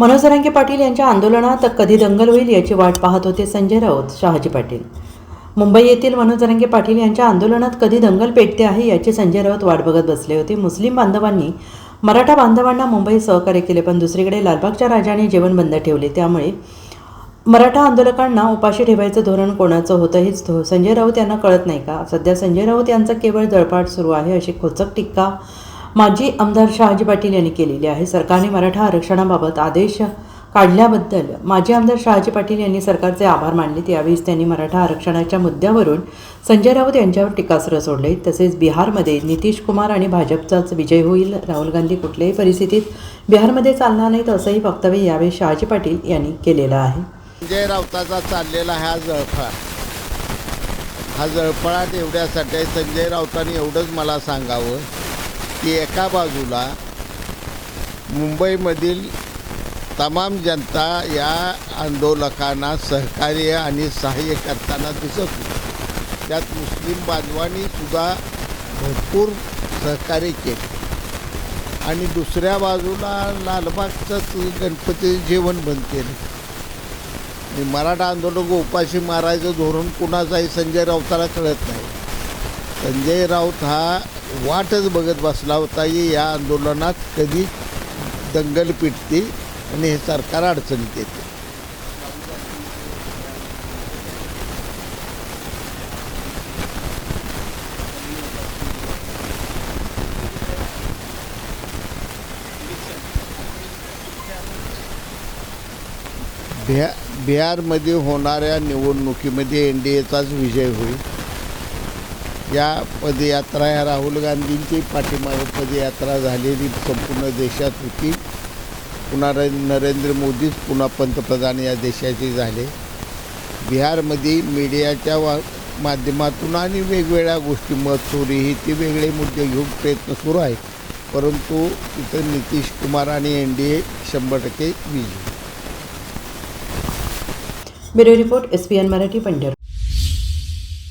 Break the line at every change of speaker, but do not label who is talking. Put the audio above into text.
मनोजरांगे पाटील यांच्या आंदोलनात कधी दंगल होईल याची वाट पाहत होते संजय राऊत शहाजी पाटील. मुंबई येथील मनोजरांगे पाटील यांच्या आंदोलनात कधी दंगल पेटते आहे याची संजय राऊत वाट बघत बसले होते. मुस्लिम बांधवांनी मराठा बांधवांना मुंबईत सहकार्य केले पण दुसरीकडे लालबागच्या राजाने जेवण बंद ठेवले. त्यामुळे मराठा आंदोलकांना उपाशी ठेवायचं धोरण कोणाचं होतं हेच तो संजय राऊत यांना कळत नाही का? सध्या संजय राऊत यांचा केवळ जळपाट सुरू आहे अशी खोचक टीका माजी आमदार शहाजी पाटील यांनी केलेली आहे. सरकारने मराठा आरक्षणाबाबत आदेश काढल्याबद्दल माजी आमदार शहाजी पाटील यांनी सरकारचे आभार मानले. त्यावेळीच त्यांनी मराठा आरक्षणाच्या मुद्द्यावरून संजय राऊत यांच्यावर टीकास्त्र सोडले. तसेच बिहारमध्ये नितीश कुमार आणि भाजपचाच विजय होईल. राहुल गांधी कुठल्याही परिस्थितीत बिहारमध्ये चालणार नाहीत असंही वक्तव्य यावेळी शहाजी पाटील यांनी केलेलं आहे.
संजय राऊताचा चाललेला हा जळफळा. हा जळफळाट एवढ्यासाठी संजय राऊतांनी एवढंच मला सांगावं. की एका बाजूला मुंबईमधील तमाम जनता या आंदोलकांना सहकार्य आणि सहाय्य करताना दिसत होती. त्यात मुस्लिम बांधवांनी सुद्धा भरपूर सहकार्य केले. आणि दुसऱ्या बाजूला लालबागचंच गणपती जेवण बंद केलं. आणि मराठा आंदोलक उपाशी मारायचं धोरण कुणाचाही संजय राऊताला कळत नाही. संजय राऊत हा वाटच बघत बसला होता की या आंदोलनात कधी दंगल पिटते आणि हे सरकार अडचणीत येते बिहा बिहारमध्ये होणाऱ्या निवडणुकीमध्ये एन डी एचाच विजय होईल. या पदयात्रा या राहुल गांधींची पाठीमागे पदयात्रा झालेली संपूर्ण देशात होती. पुन्हा नरेंद्र मोदीच पुन्हा पंतप्रधान या देशाचे झाले. बिहारमध्ये मीडियाच्या वा माध्यमातून आणि वेगवेगळ्या गोष्टी मत चोरी ही ते वेगळे मुद्दे घेऊन प्रयत्न सुरू आहेत. परंतु तिथं नितीश कुमार आणि एन डी ए शंभर टक्के Vijay
bureau report S P N Marathi पंढर